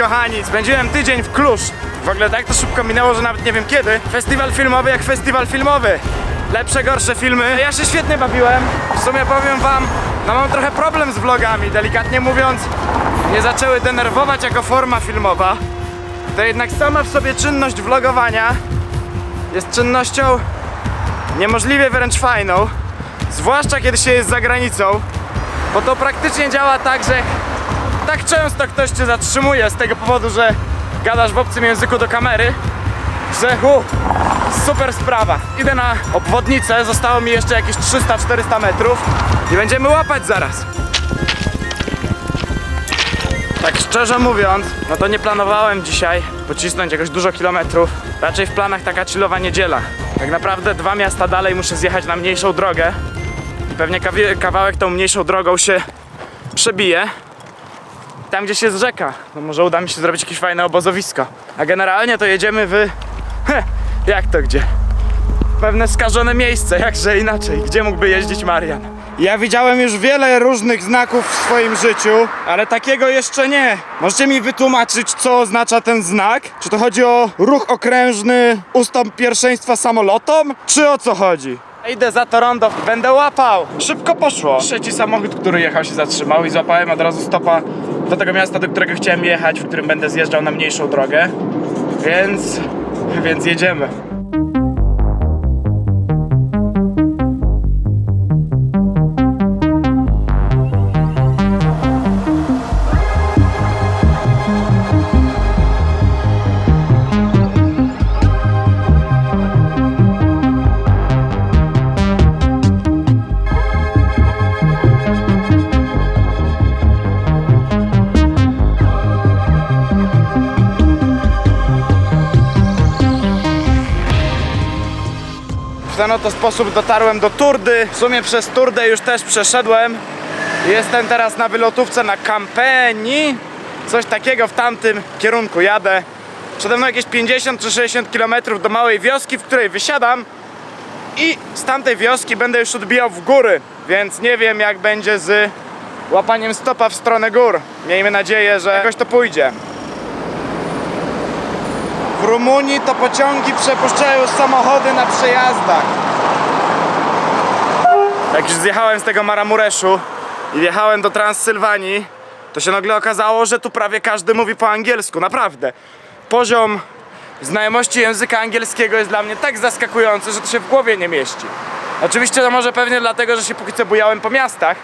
kochani. Spędziłem tydzień w Klusz. W ogóle tak to szybko minęło, że nawet nie wiem kiedy. Festiwal filmowy jak festiwal filmowy. Lepsze, gorsze filmy. Ja się świetnie bawiłem. W sumie powiem wam, no mam trochę problem z vlogami, delikatnie mówiąc. Nie zaczęły denerwować jako forma filmowa. To jednak sama w sobie czynność vlogowania jest czynnością niemożliwie wręcz fajną. Zwłaszcza kiedy się jest za granicą. Bo to praktycznie działa tak, że tak często ktoś cię zatrzymuje z tego powodu, że gadasz w obcym języku do kamery, że hu, super sprawa. Idę na obwodnicę, zostało mi jeszcze jakieś 300-400 metrów i będziemy łapać zaraz. Tak szczerze mówiąc, no to nie planowałem dzisiaj pocisnąć jakoś dużo kilometrów. Raczej w planach taka chillowa niedziela. Tak naprawdę dwa miasta dalej muszę zjechać na mniejszą drogę. Pewnie kawałek tą mniejszą drogą się przebije. Tam gdzieś jest rzeka. No może uda mi się zrobić jakieś fajne obozowisko. A generalnie to jedziemy w... Heh, jak to gdzie? Pewne skażone miejsce, jakże inaczej. Gdzie mógłby jeździć Marian? Ja widziałem już wiele różnych znaków w swoim życiu, ale takiego jeszcze nie. Możecie mi wytłumaczyć, co oznacza ten znak? Czy to chodzi o ruch okrężny, ustąp pierwszeństwa samolotom? Czy o co chodzi? Idę za to rondo, będę łapał. Szybko poszło. Trzeci samochód, który jechał się zatrzymał i złapałem od razu stopa do tego miasta, do którego chciałem jechać, w którym będę zjeżdżał na mniejszą drogę. Więc, więc jedziemy. Ten oto sposób dotarłem do Turdy. W sumie przez Turdę już też przeszedłem. Jestem teraz na wylotówce na Campeni. Coś takiego w tamtym kierunku jadę. Przede mną jakieś 50 czy 60 km do małej wioski, w której wysiadam. I z tamtej wioski będę już odbijał w góry. Więc nie wiem jak będzie z łapaniem stopa w stronę gór. Miejmy nadzieję, że jakoś to pójdzie. Rumunii to pociągi przepuszczają samochody na przejazdach. Jak już zjechałem z tego Maramureszu i wjechałem do Transsylwanii, to się nagle okazało, że tu prawie każdy mówi po angielsku, naprawdę. Poziom znajomości języka angielskiego jest dla mnie tak zaskakujący, że to się w głowie nie mieści. Oczywiście to może pewnie dlatego, że się póki co bujałem po miastach.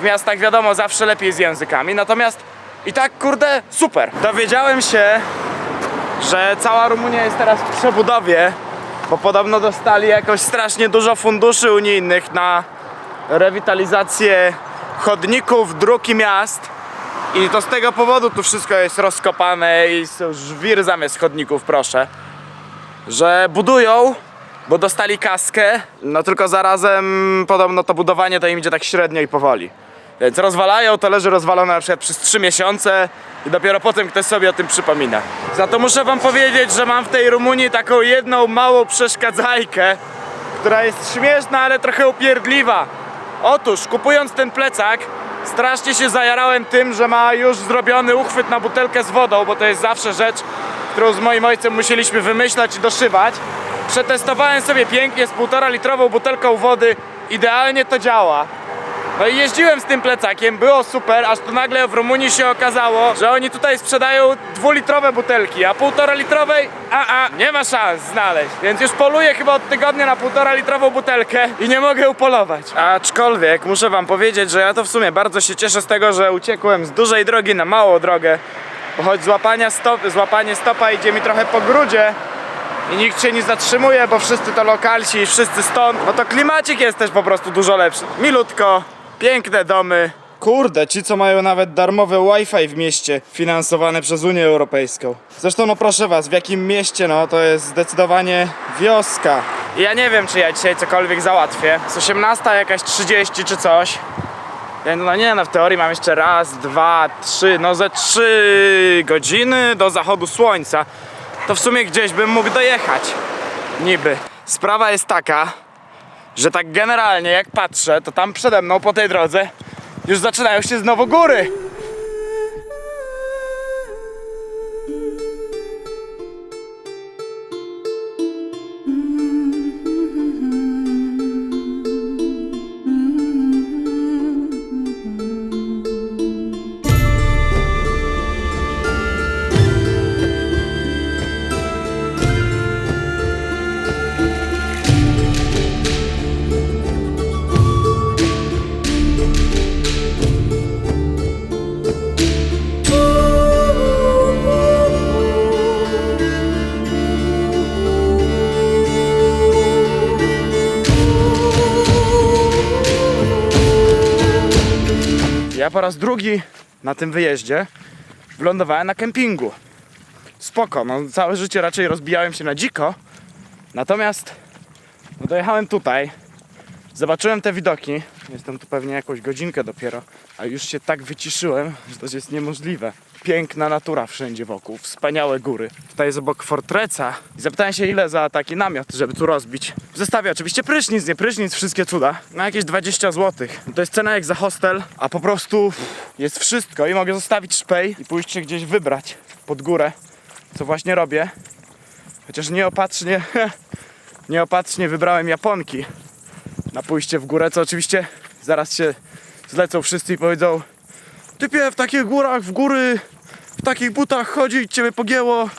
W miastach wiadomo, zawsze lepiej z językami, natomiast i tak kurde, super. Dowiedziałem się, że cała Rumunia jest teraz w przebudowie, bo podobno dostali jakoś strasznie dużo funduszy unijnych na rewitalizację chodników, dróg i miast. I to z tego powodu tu wszystko jest rozkopane i żwir zamiast chodników, proszę. Że budują, bo dostali kaskę, no tylko zarazem podobno to budowanie to im idzie tak średnio i powoli. Więc rozwalają, to leży rozwalone na przykład przez 3 miesiące i dopiero potem ktoś sobie o tym przypomina. Za to muszę wam powiedzieć, że mam w tej Rumunii taką jedną małą przeszkadzajkę, która jest śmieszna, ale trochę upierdliwa. Otóż, kupując ten plecak, strasznie się zajarałem tym, że ma już zrobiony uchwyt na butelkę z wodą, bo to jest zawsze rzecz, którą z moim ojcem musieliśmy wymyślać i doszywać. Przetestowałem sobie pięknie z półtora litrową butelką wody, idealnie to działa. No i jeździłem z tym plecakiem, było super, aż tu nagle w Rumunii się okazało, że oni tutaj sprzedają dwulitrowe butelki, a półtora litrowej, a a, nie ma szans znaleźć. Więc już poluję chyba od tygodnia na półtora litrową butelkę i nie mogę upolować. Aczkolwiek muszę wam powiedzieć, że ja to w sumie bardzo się cieszę z tego, że uciekłem z dużej drogi na małą drogę. Bo choć złapania stop, złapanie stopa idzie mi trochę po grudzie, i nikt się nie zatrzymuje, bo wszyscy to lokalsi i wszyscy stąd, no to klimacik jest też po prostu dużo lepszy. Milutko, piękne domy. Kurde, ci co mają nawet darmowe Wi-Fi w mieście, finansowane przez Unię Europejską. Zresztą no proszę was, w jakim mieście, no to jest zdecydowanie wioska. I Ja nie wiem, czy ja dzisiaj cokolwiek załatwię. Z 18 jakaś 30 czy coś. No nie, no w teorii mam jeszcze raz, dwa, trzy, no ze trzy godziny do zachodu słońca. To w sumie gdzieś bym mógł dojechać. Niby. Sprawa jest taka, że tak generalnie jak patrzę, to tam przede mną po tej drodze już zaczynają się znowu góry. Raz drugi na tym wyjeździe wylądowałem na kempingu. Spoko, no całe życie raczej rozbijałem się na dziko. Natomiast no dojechałem tutaj, zobaczyłem te widoki. Jestem tu pewnie jakąś godzinkę dopiero, a już się tak wyciszyłem, że to jest niemożliwe. Piękna natura wszędzie wokół, wspaniałe góry. Tutaj jest obok fortreca. I zapytałem się ile za taki namiot, żeby tu rozbić. W zestawie oczywiście prysznic, nie prysznic, wszystkie cuda. Na jakieś 20 zł. To jest cena jak za hostel, a po prostu jest wszystko i mogę zostawić szpej i pójść się gdzieś wybrać pod górę, co właśnie robię. Chociaż nieopatrznie, nieopatrznie wybrałem Japonki na pójście w górę, co oczywiście zaraz się zlecą wszyscy i powiedzą Typie, w takich górach, w góry, w takich butach chodzić, ciebie pogięło.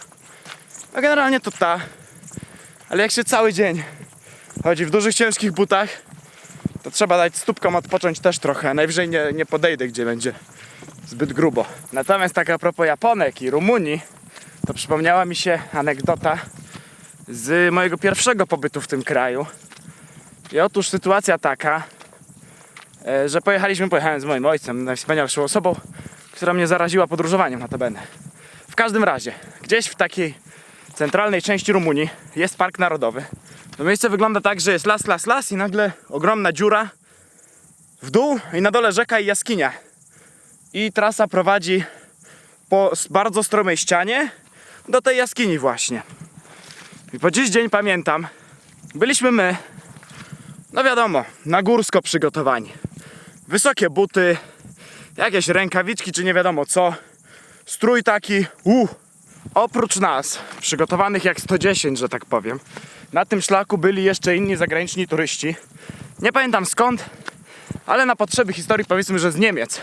A generalnie to ta. Ale jak się cały dzień chodzi w dużych, ciężkich butach, to trzeba dać stópkom odpocząć też trochę. Najwyżej nie, nie podejdę, gdzie będzie zbyt grubo. Natomiast tak a propos Japonek i Rumunii, to przypomniała mi się anegdota z mojego pierwszego pobytu w tym kraju. I otóż sytuacja taka, że pojechaliśmy, pojechałem z moim ojcem, najwspanialszą osobą, która mnie zaraziła podróżowaniem notabene. W każdym razie, gdzieś w takiej centralnej części Rumunii jest park narodowy. To miejsce wygląda tak, że jest las, las, las i nagle ogromna dziura w dół i na dole rzeka i jaskinia. I trasa prowadzi po bardzo stromej ścianie do tej jaskini właśnie. I po dziś dzień pamiętam, byliśmy my, no wiadomo, na górsko przygotowani. Wysokie buty, jakieś rękawiczki czy nie wiadomo co. Strój taki, uh. Oprócz nas, przygotowanych jak 110, że tak powiem, na tym szlaku byli jeszcze inni zagraniczni turyści. Nie pamiętam skąd, ale na potrzeby historii powiedzmy, że z Niemiec,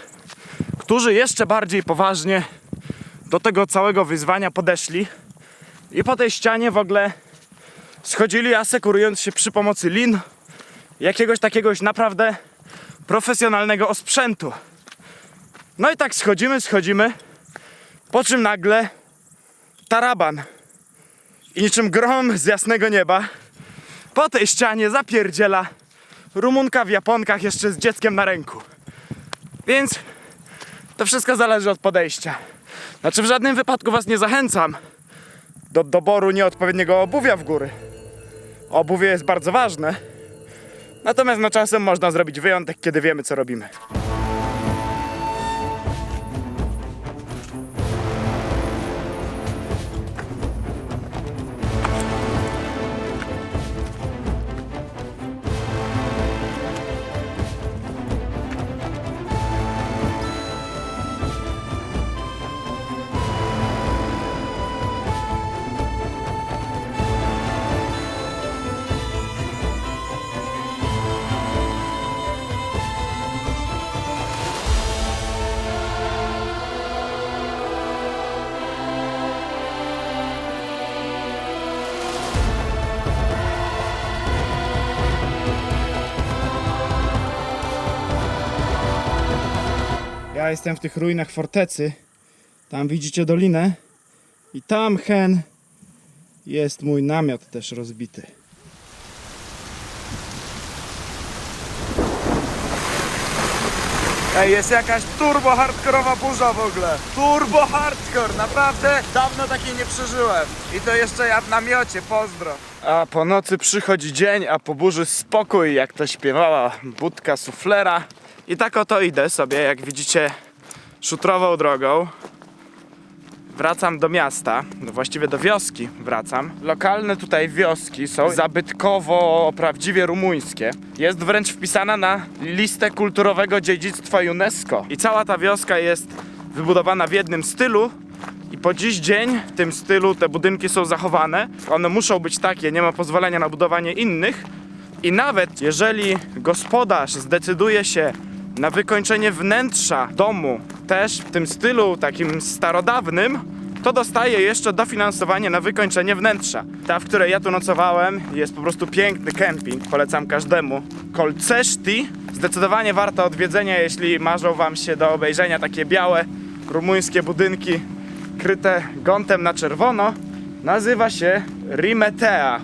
którzy jeszcze bardziej poważnie do tego całego wyzwania podeszli i po tej ścianie w ogóle schodzili, asekurując się przy pomocy lin jakiegoś takiegoś naprawdę profesjonalnego osprzętu. No i tak schodzimy, schodzimy, po czym nagle taraban i niczym grom z jasnego nieba po tej ścianie zapierdziela Rumunka w Japonkach jeszcze z dzieckiem na ręku. Więc to wszystko zależy od podejścia. Znaczy w żadnym wypadku was nie zachęcam do doboru nieodpowiedniego obuwia w góry. Obuwie jest bardzo ważne. Natomiast no czasem można zrobić wyjątek, kiedy wiemy co robimy. Ja jestem w tych ruinach fortecy. Tam widzicie dolinę. I tam hen jest mój namiot też rozbity. Ej, jest jakaś turbo hardkorowa burza w ogóle. Turbo hardcore, naprawdę dawno takiej nie przeżyłem. I to jeszcze ja w namiocie, pozdro. A po nocy przychodzi dzień, a po burzy spokój, jak to śpiewała budka suflera. I tak oto idę sobie, jak widzicie, szutrową drogą. Wracam do miasta, no właściwie do wioski wracam. Lokalne tutaj wioski są zabytkowo prawdziwie rumuńskie. Jest wręcz wpisana na listę kulturowego dziedzictwa UNESCO. I cała ta wioska jest wybudowana w jednym stylu. I po dziś dzień w tym stylu te budynki są zachowane. One muszą być takie, nie ma pozwolenia na budowanie innych. I nawet jeżeli gospodarz zdecyduje się na wykończenie wnętrza domu, też w tym stylu takim starodawnym, to dostaje jeszcze dofinansowanie na wykończenie wnętrza. Ta, w której ja tu nocowałem, jest po prostu piękny kemping, polecam każdemu. Kolceszti, zdecydowanie warto odwiedzenia, jeśli marzą wam się do obejrzenia takie białe, rumuńskie budynki kryte gątem na czerwono. Nazywa się Rimetea.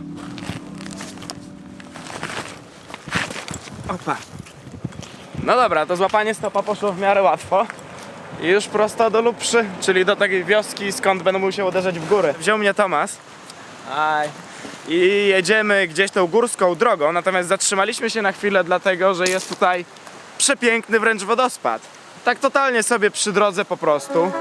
Opa. No dobra, to złapanie stopa poszło w miarę łatwo. I już prosto do Lubszy, czyli do takiej wioski, skąd będę musiał uderzać w górę. Wziął mnie Tomas. Aj. I jedziemy gdzieś tą górską drogą, natomiast zatrzymaliśmy się na chwilę dlatego, że jest tutaj przepiękny wręcz wodospad. Tak totalnie sobie przy drodze po prostu.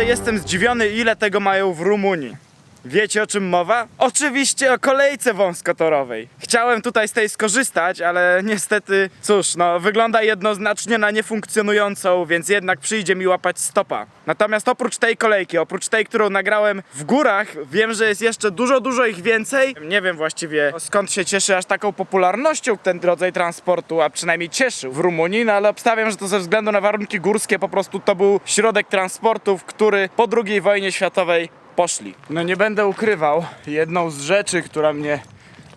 Naprawdę jestem zdziwiony, ile tego mają w Rumunii. Wiecie o czym mowa? Oczywiście o kolejce wąskotorowej. Chciałem tutaj z tej skorzystać, ale niestety, cóż, no wygląda jednoznacznie na niefunkcjonującą, więc jednak przyjdzie mi łapać stopa. Natomiast oprócz tej kolejki, oprócz tej, którą nagrałem w górach, wiem, że jest jeszcze dużo, dużo ich więcej. Nie wiem właściwie skąd się cieszy aż taką popularnością ten rodzaj transportu, a przynajmniej cieszył w Rumunii, no ale obstawiam, że to ze względu na warunki górskie po prostu to był środek transportu, który po II wojnie światowej poszli. No nie będę ukrywał, jedną z rzeczy, która mnie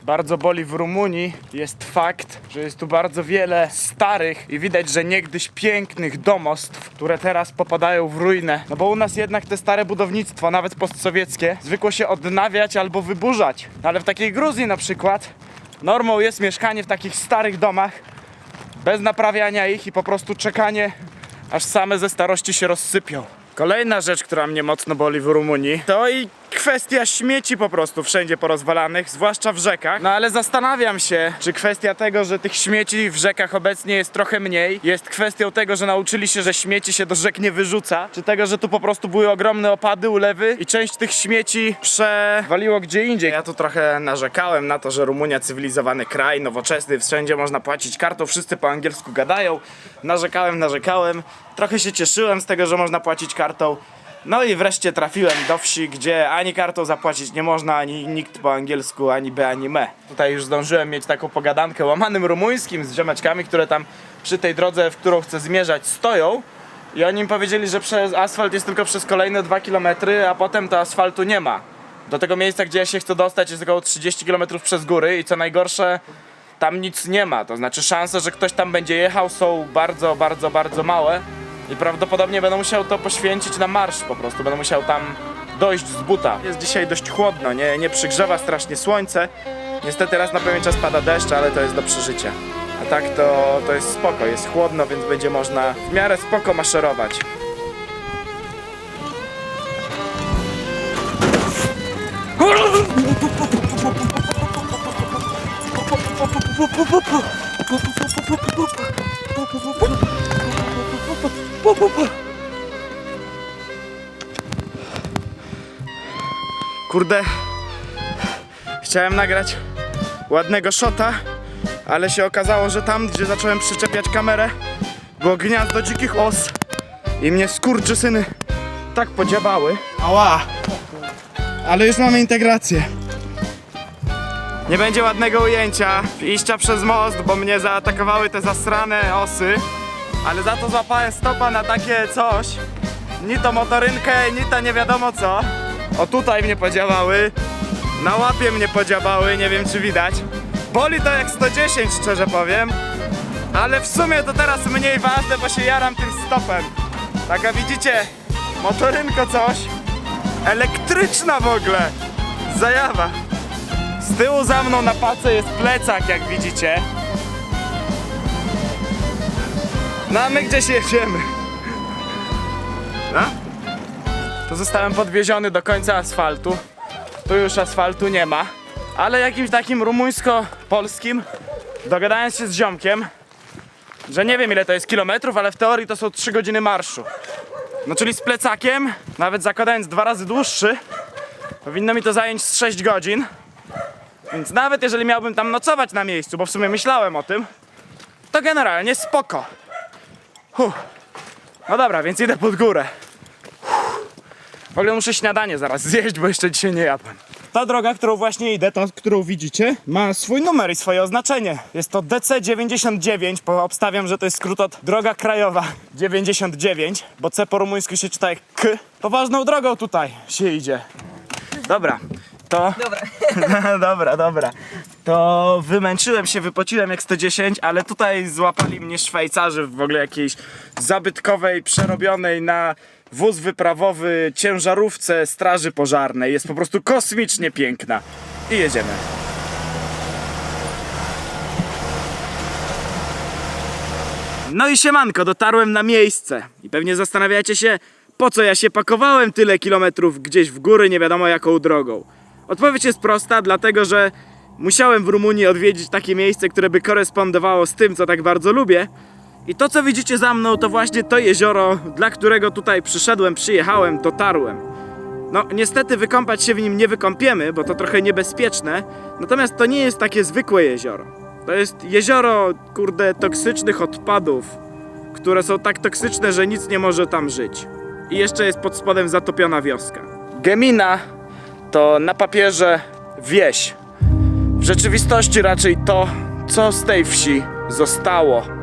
bardzo boli w Rumunii jest fakt, że jest tu bardzo wiele starych i widać, że niegdyś pięknych domostw, które teraz popadają w ruinę. No bo u nas jednak te stare budownictwo, nawet postsowieckie, zwykło się odnawiać albo wyburzać. No Ale w takiej Gruzji na przykład normą jest mieszkanie w takich starych domach bez naprawiania ich i po prostu czekanie, aż same ze starości się rozsypią. Kolejna rzecz, która mnie mocno boli w Rumunii, to i kwestia śmieci po prostu wszędzie porozwalanych, zwłaszcza w rzekach. No ale zastanawiam się, czy kwestia tego, że tych śmieci w rzekach obecnie jest trochę mniej, jest kwestią tego, że nauczyli się, że śmieci się do rzek nie wyrzuca, czy tego, że tu po prostu były ogromne opady, ulewy i część tych śmieci przewaliło gdzie indziej. Ja tu trochę narzekałem na to, że Rumunia cywilizowany kraj, nowoczesny, wszędzie można płacić kartą, wszyscy po angielsku gadają. Narzekałem, narzekałem. Trochę się cieszyłem z tego, że można płacić kartą. No i wreszcie trafiłem do wsi, gdzie ani kartą zapłacić nie można, ani nikt po angielsku, ani be, ani me. Tutaj już zdążyłem mieć taką pogadankę łamanym rumuńskim z ziomeczkami, które tam przy tej drodze, w którą chcę zmierzać, stoją. I oni mi powiedzieli, że przez asfalt jest tylko przez kolejne 2 km, a potem to asfaltu nie ma. Do tego miejsca, gdzie ja się chcę dostać, jest około 30 km przez góry i co najgorsze, tam nic nie ma. To znaczy szanse, że ktoś tam będzie jechał są bardzo, bardzo, bardzo małe. I prawdopodobnie będę musiał to poświęcić na marsz po prostu. Będę musiał tam dojść z buta. Jest dzisiaj dość chłodno, nie, nie przygrzewa strasznie słońce. Niestety raz na pewien czas pada deszcz, ale to jest do przeżycia. A tak to, to jest spoko, jest chłodno, więc będzie można w miarę spoko maszerować. Kurde, chciałem nagrać ładnego shota, ale się okazało, że tam, gdzie zacząłem przyczepiać kamerę, było gniazdo dzikich os i mnie skurczysyny tak podziabały. Ała! Ale już mamy integrację. Nie będzie ładnego ujęcia, iścia przez most, bo mnie zaatakowały te zasrane osy, ale za to złapałem stopa na takie coś. Ni to motorynkę, ni to nie wiadomo co. O tutaj mnie podziałały, na łapie mnie podziałały, nie wiem czy widać. Boli to jak 110, szczerze powiem. Ale w sumie to teraz mniej ważne, bo się jaram tym stopem. Taka widzicie, motorynko coś. Elektryczna w ogóle. Zajawa. Z tyłu za mną na pace jest plecak, jak widzicie. No a my gdzieś jedziemy? No? To zostałem podwieziony do końca asfaltu. Tu już asfaltu nie ma. Ale jakimś takim rumuńsko-polskim dogadałem się z ziomkiem, że nie wiem ile to jest kilometrów, ale w teorii to są 3 godziny marszu. No czyli z plecakiem, nawet zakładając dwa razy dłuższy, powinno mi to zająć z 6 godzin. Więc nawet jeżeli miałbym tam nocować na miejscu, bo w sumie myślałem o tym, to generalnie spoko. Huh. No dobra, więc idę pod górę. W ogóle muszę śniadanie zaraz zjeść, bo jeszcze dzisiaj nie jadłem. Ta droga, którą właśnie idę, ta, którą widzicie, ma swój numer i swoje oznaczenie. Jest to DC99, bo obstawiam, że to jest skrót od droga krajowa 99, bo C po rumuńsku się czyta jak K. Poważną drogą tutaj się idzie. Dobra, to... Dobra. dobra, dobra. To wymęczyłem się, wypociłem jak 110, ale tutaj złapali mnie Szwajcarzy w ogóle jakiejś zabytkowej, przerobionej na wóz wyprawowy ciężarówce straży pożarnej. Jest po prostu kosmicznie piękna. I jedziemy. No i siemanko, dotarłem na miejsce. I pewnie zastanawiacie się, po co ja się pakowałem tyle kilometrów gdzieś w góry, nie wiadomo jaką drogą. Odpowiedź jest prosta, dlatego że musiałem w Rumunii odwiedzić takie miejsce, które by korespondowało z tym, co tak bardzo lubię. I to, co widzicie za mną, to właśnie to jezioro, dla którego tutaj przyszedłem, przyjechałem, dotarłem. No, niestety wykąpać się w nim nie wykąpiemy, bo to trochę niebezpieczne. Natomiast to nie jest takie zwykłe jezioro. To jest jezioro, kurde, toksycznych odpadów, które są tak toksyczne, że nic nie może tam żyć. I jeszcze jest pod spodem zatopiona wioska. Gemina to na papierze wieś. W rzeczywistości raczej to, co z tej wsi zostało.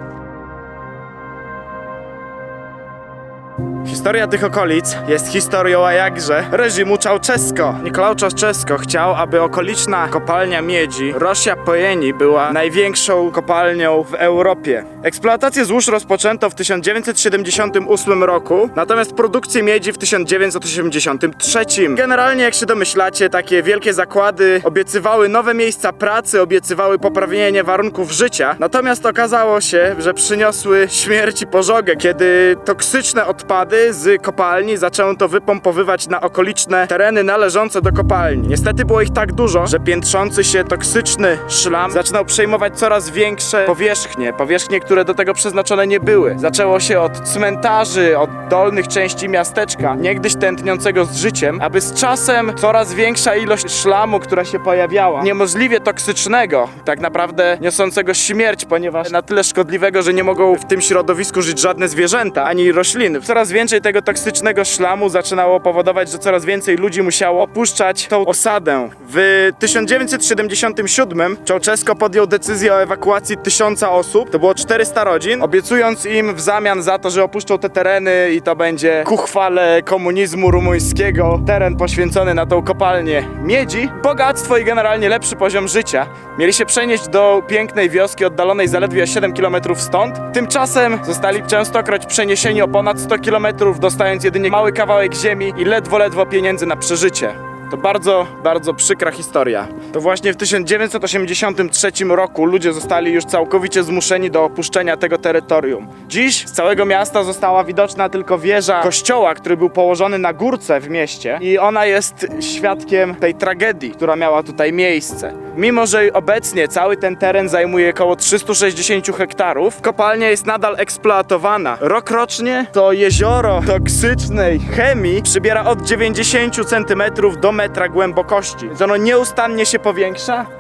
Historia tych okolic jest historią, a jakże, reżimu Ceausescu. Nikolał Ceausescu chciał, aby okoliczna kopalnia miedzi Rosja Pojeni była największą kopalnią w Europie. Eksploatację złóż rozpoczęto w 1978 roku, natomiast produkcję miedzi w 1983. Generalnie, jak się domyślacie, takie wielkie zakłady obiecywały nowe miejsca pracy, obiecywały poprawienie warunków życia, natomiast okazało się, że przyniosły śmierć i pożogę, kiedy toksyczne odpady z kopalni zaczęto wypompowywać na okoliczne tereny należące do kopalni. Niestety było ich tak dużo, że piętrzący się toksyczny szlam zaczynał przejmować coraz większe powierzchnie, powierzchnie, które do tego przeznaczone nie były. Zaczęło się od cmentarzy, od dolnych części miasteczka, niegdyś tętniącego z życiem, aby z czasem coraz większa ilość szlamu, która się pojawiała, niemożliwie toksycznego, tak naprawdę niosącego śmierć, ponieważ na tyle szkodliwego, że nie mogą w tym środowisku żyć żadne zwierzęta, ani rośliny. Coraz więcej tego toksycznego szlamu zaczynało powodować, że coraz więcej ludzi musiało opuszczać tą osadę. W 1977 Ceausescu podjął decyzję o ewakuacji tysiąca osób, to było 400 rodzin, obiecując im w zamian za to, że opuszczą te tereny i to będzie ku chwale komunizmu rumuńskiego, teren poświęcony na tą kopalnię miedzi, bogactwo i generalnie lepszy poziom życia. Mieli się przenieść do pięknej wioski oddalonej zaledwie 7 km stąd. Tymczasem zostali częstokroć przeniesieni o ponad 100 km, dostając jedynie mały kawałek ziemi i ledwo, ledwo pieniędzy na przeżycie. To bardzo, bardzo przykra historia. To właśnie w 1983 roku ludzie zostali już całkowicie zmuszeni do opuszczenia tego terytorium. Dziś z całego miasta została widoczna tylko wieża kościoła, który był położony na górce w mieście i ona jest świadkiem tej tragedii, która miała tutaj miejsce. Mimo, że obecnie cały ten teren zajmuje około 360 hektarów, kopalnia jest nadal eksploatowana. Rokrocznie to jezioro toksycznej chemii przybiera od 90 cm do metra głębokości. Więc ono nieustannie się powiększa.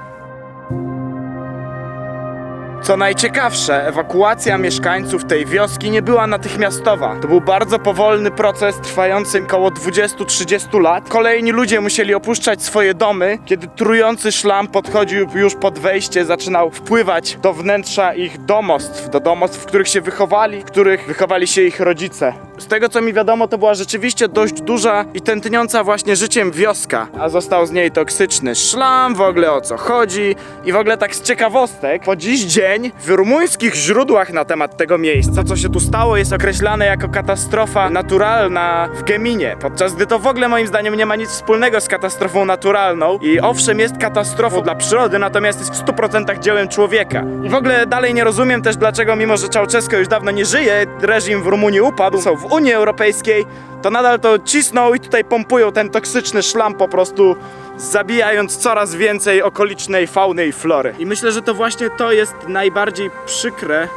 Co najciekawsze, ewakuacja mieszkańców tej wioski nie była natychmiastowa. To był bardzo powolny proces trwający około 20-30 lat. Kolejni ludzie musieli opuszczać swoje domy, kiedy trujący szlam podchodził już pod wejście, zaczynał wpływać do wnętrza ich domostw, do domostw, w których się wychowali, w których wychowali się ich rodzice. Z tego co mi wiadomo, to była rzeczywiście dość duża i tętniąca właśnie życiem wioska, a został z niej toksyczny szlam, w ogóle o co chodzi i w ogóle tak z ciekawostek, po dziś dzień w rumuńskich źródłach na temat tego miejsca, co się tu stało, jest określane jako katastrofa naturalna w Geminie, podczas gdy to w ogóle moim zdaniem nie ma nic wspólnego z katastrofą naturalną. I owszem jest katastrofą dla przyrody, natomiast jest w 100% dziełem człowieka. I w ogóle dalej nie rozumiem też dlaczego mimo, że Ceausescu już dawno nie żyje, reżim w Rumunii upadł, są w Unii Europejskiej, to nadal to cisną i tutaj pompują ten toksyczny szlam po prostu zabijając coraz więcej okolicznej fauny i flory. I myślę, że to właśnie to jest najbardziej przykre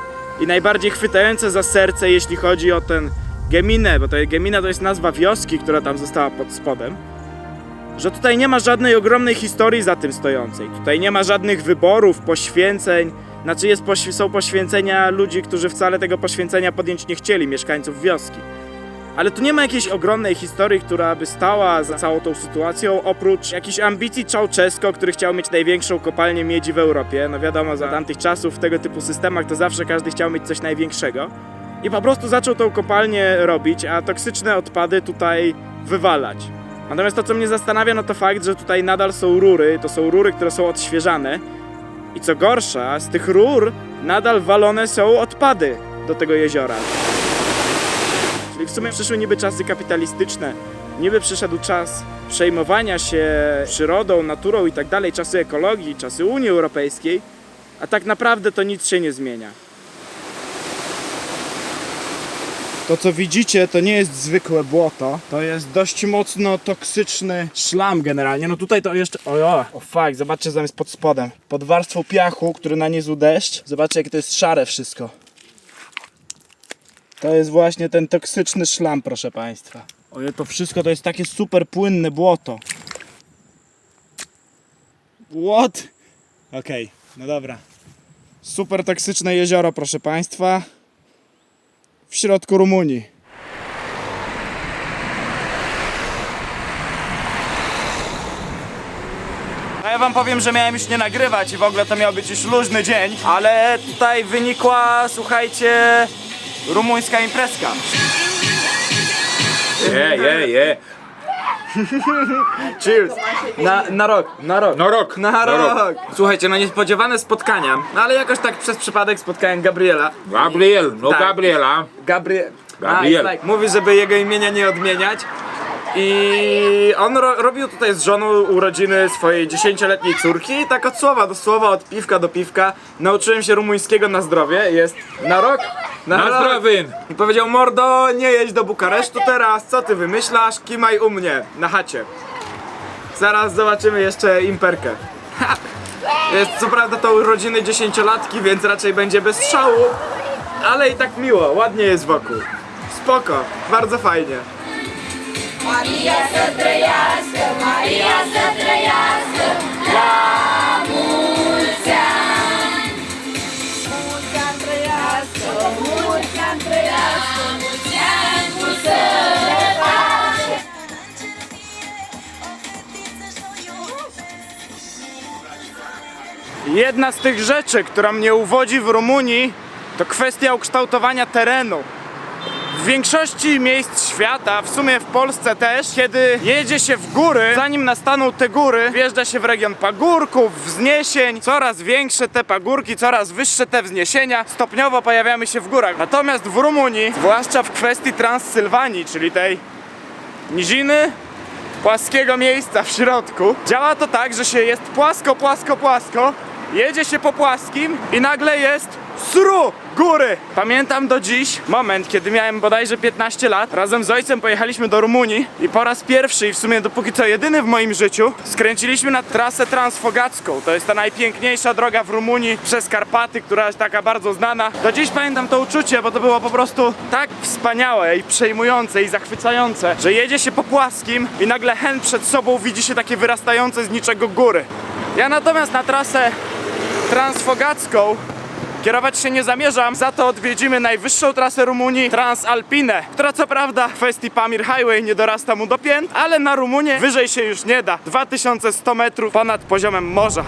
i najbardziej chwytające za serce, jeśli chodzi o ten Geminę, bo to Gemina to jest nazwa wioski, która tam została pod spodem. że tutaj nie ma żadnej ogromnej historii za tym stojącej. Tutaj nie ma żadnych wyborów, poświęceń. Znaczy jest są poświęcenia ludzi, którzy wcale tego poświęcenia podjąć nie chcieli, mieszkańców wioski. Ale tu nie ma jakiejś ogromnej historii, która by stała za całą tą sytuacją, oprócz jakichś ambicji Ceausescu, który chciał mieć największą kopalnię miedzi w Europie. No wiadomo, za tamtych czasów w tego typu systemach to zawsze każdy chciał mieć coś największego. I po prostu zaczął tą kopalnię robić, a toksyczne odpady tutaj wywalać. Natomiast to, co mnie zastanawia, no to fakt, że tutaj nadal są rury, to są rury, które są odświeżane. I co gorsza, z tych rur nadal walone są odpady do tego jeziora. W sumie przyszły niby czasy kapitalistyczne, niby przyszedł czas przejmowania się przyrodą, naturą i tak dalej, czasy ekologii, czasy Unii Europejskiej, a tak naprawdę to nic się nie zmienia. To co widzicie to nie jest zwykłe błoto, to jest dość mocno toksyczny szlam generalnie. No tutaj to jeszcze, o, o, o fuck, zobaczcie co tam jest pod spodem. Pod warstwą piachu, który naniósł deszcz, zobaczcie jakie to jest szare wszystko. To jest właśnie ten toksyczny szlam, proszę Państwa. Oje, to wszystko to jest takie super płynne błoto. What? Okej, no dobra. Super toksyczne jezioro, proszę Państwa. W środku Rumunii. No ja wam powiem, że miałem już nie nagrywać i w ogóle to miał być już luźny dzień, ale tutaj wynikła, słuchajcie, rumuńska imprezka. Je, je, je. Cheers! Na, na rok, na rok. Na rok, Na, na rok. rok. Słuchajcie, no niespodziewane spotkania, no ale jakoś tak przez przypadek spotkałem Gabriela. Gabriel, no Tak. Gabriela. Gabriel. Gabriel. Like, mówi, żeby jego imienia nie odmieniać. I on ro robił tutaj z żoną urodziny swojej 10-letniej córki i tak od słowa do słowa, od piwka do piwka nauczyłem się rumuńskiego na zdrowie. Jest na rok. Na rok. zdrowie. I powiedział, mordo, nie jedź do Bukaresztu teraz, co ty wymyślasz? Kimaj u mnie, na chacie. Zaraz zobaczymy jeszcze imperkę. Ha! Jest co prawda to urodziny dziesięciolatki, więc raczej będzie bez szału, ale i tak miło, ładnie jest wokół. Spoko, bardzo fajnie. Maria trăiască, Maria să Jedna z tych rzeczy, która mnie uwodzi w Rumunii, to kwestia ukształtowania terenu. W większości miejsc świata, w sumie w Polsce też, kiedy jedzie się w góry, zanim nastaną te góry, wjeżdża się w region pagórków, wzniesień, coraz większe te pagórki, coraz wyższe te wzniesienia, stopniowo pojawiamy się w górach. Natomiast w Rumunii, zwłaszcza w kwestii Transsylwanii, czyli tej niziny, płaskiego miejsca w środku. Działa to tak, że się jest płasko, płasko, płasko, jedzie się po płaskim i nagle jest sru góry. Pamiętam do dziś moment, kiedy miałem bodajże 15 lat. Razem z ojcem pojechaliśmy do Rumunii i po raz pierwszy i w sumie dopóki co jedyny w moim życiu skręciliśmy na trasę transfogacką. To jest ta najpiękniejsza droga w Rumunii przez Karpaty, która jest taka bardzo znana. Do dziś pamiętam to uczucie, bo to było po prostu tak wspaniałe i przejmujące i zachwycające, że jedzie się po płaskim i nagle hen przed sobą widzi się takie wyrastające z niczego góry. Ja natomiast na trasę transfogacką Kierować się nie zamierzam, za to odwiedzimy najwyższą trasę Rumunii, Transalpinę, która co prawda w kwestii Pamir Highway nie dorasta mu do pięt, ale na Rumunię wyżej się już nie da. 2100 metrów ponad poziomem morza.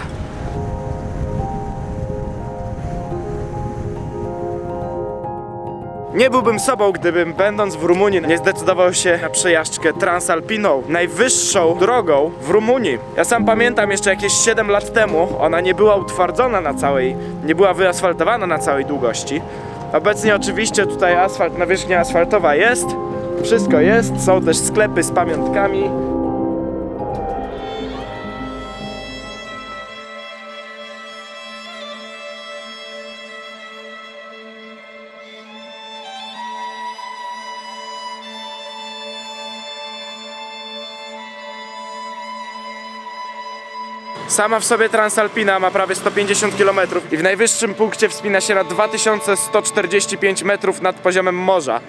Nie byłbym sobą, gdybym będąc w Rumunii nie zdecydował się na przejażdżkę Transalpiną, najwyższą drogą w Rumunii. Ja sam pamiętam jeszcze jakieś 7 lat temu, ona nie była utwardzona na całej, nie była wyasfaltowana na całej długości. Obecnie oczywiście tutaj asfalt, nawierzchnia asfaltowa jest, wszystko jest, są też sklepy z pamiątkami. Sama w sobie Transalpina ma prawie 150 km i w najwyższym punkcie wspina się na 2145 metrów nad poziomem morza.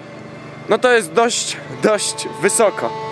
No to jest dość, dość wysoko.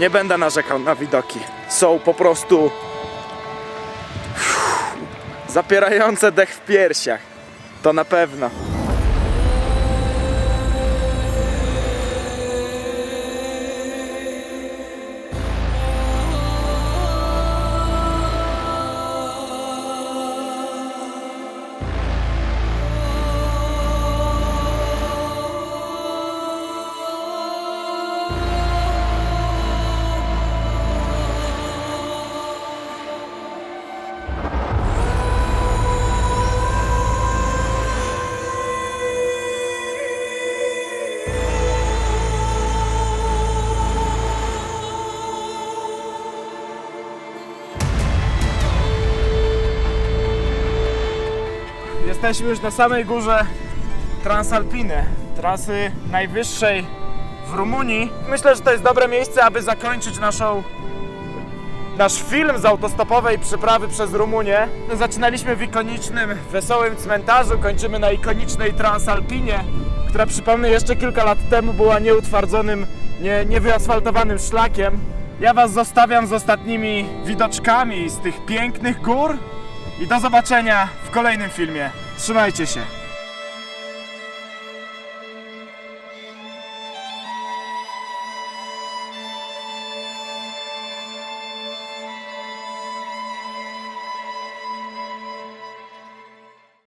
Nie będę narzekał na widoki. Są po prostu zapierające dech w piersiach. To na pewno. Jesteśmy już na samej górze Transalpiny, trasy najwyższej w Rumunii. Myślę, że to jest dobre miejsce, aby zakończyć naszą nasz film z autostopowej przeprawy przez Rumunię. Zaczynaliśmy w ikonicznym, wesołym cmentarzu, kończymy na ikonicznej Transalpinie, która przypomnę jeszcze kilka lat temu była nieutwardzonym, nie, niewyasfaltowanym szlakiem. Ja Was zostawiam z ostatnimi widoczkami z tych pięknych gór i do zobaczenia w kolejnym filmie. Trzymajcie się.